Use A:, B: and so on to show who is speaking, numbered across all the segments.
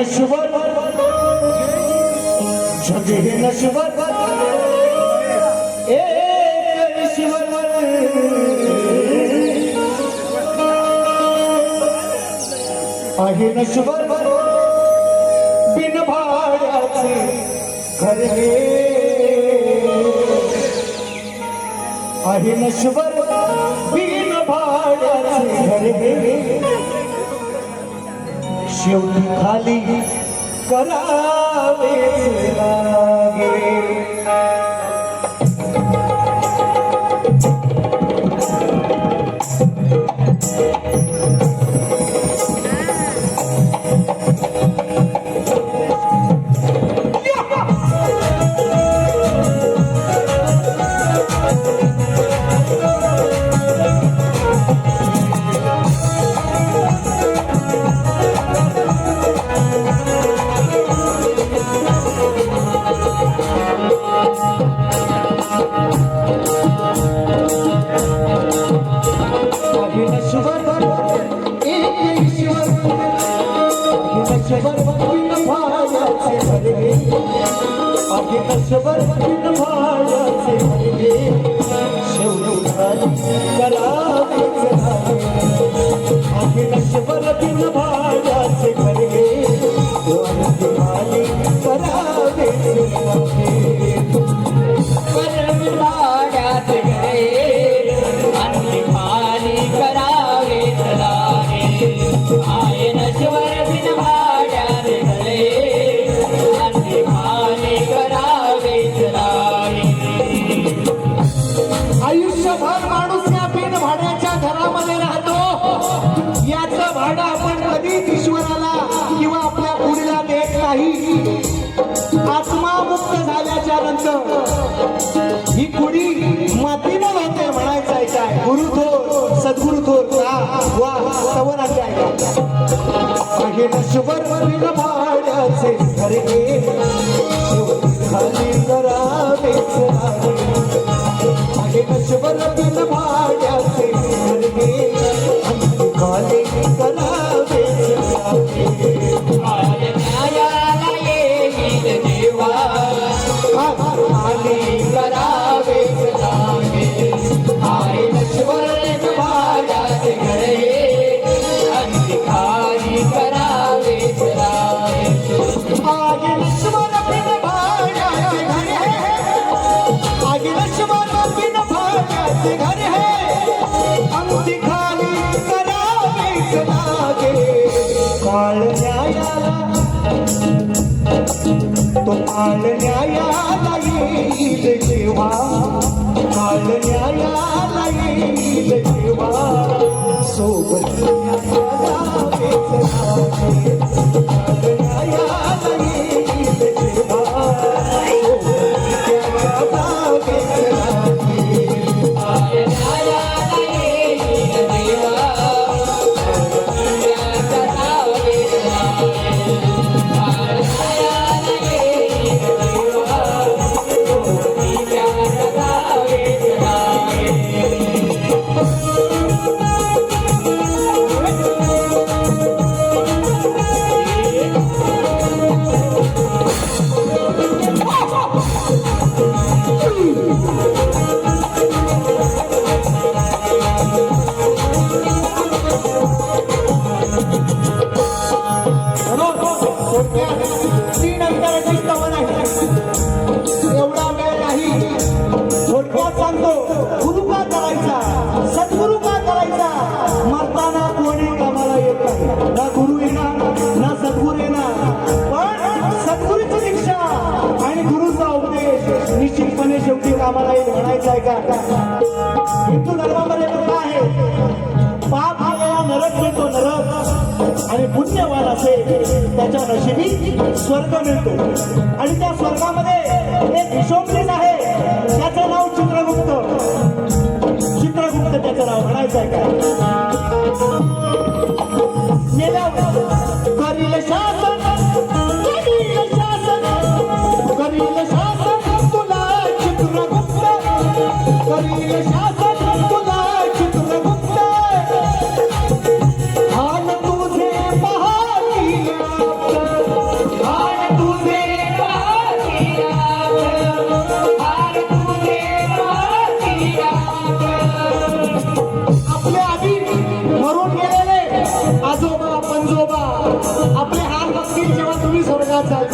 A: নশ্বর যদি হে নশ্বর এ শিবর আহে নশ্বর বিন ভাই আছে ঘর হে আহে নশ্বর বিন ভাই আছে शेवटी खाली करावे लागे कला म्हणत ही कुडी मातीनं होते म्हणायचं आहे काय? गुरु थोर सद्गुरु थोर वा वा सवनाचे आहे काय शुभर भाड्याचे सरगे खाली करावे आहे शुभर भाड
B: पाळ न्यायाला
A: तो पाळ न्यायाला येईल जेव्हा पाळ न्यायाला येईल जेव्हा सोबत आहे का हिंदू धर्मामध्ये पण आहे. पाप आलेला नरक आणि पुण्यवान असेल त्याच्या नशिबी स्वर्ग मिळतो. आणि त्या स्वर्गामध्ये एक हिशोबनीच आहे.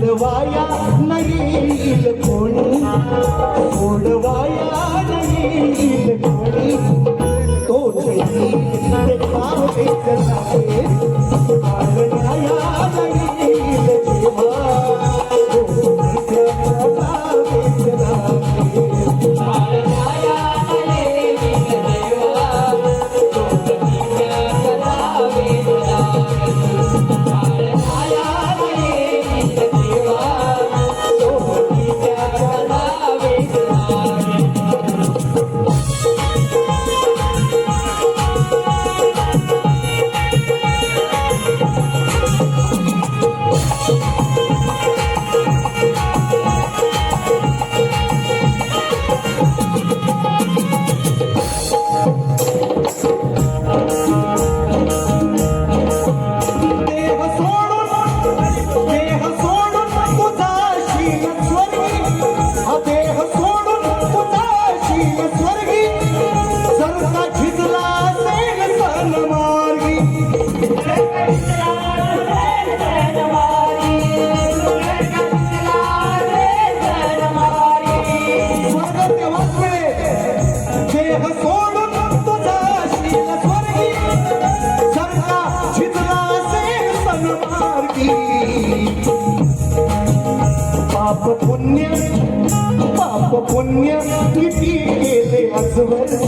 A: सोडवाया नईल कोणी. सोडवाया नईल कोणी. तोच ते काम पुण्य किती केले हसवर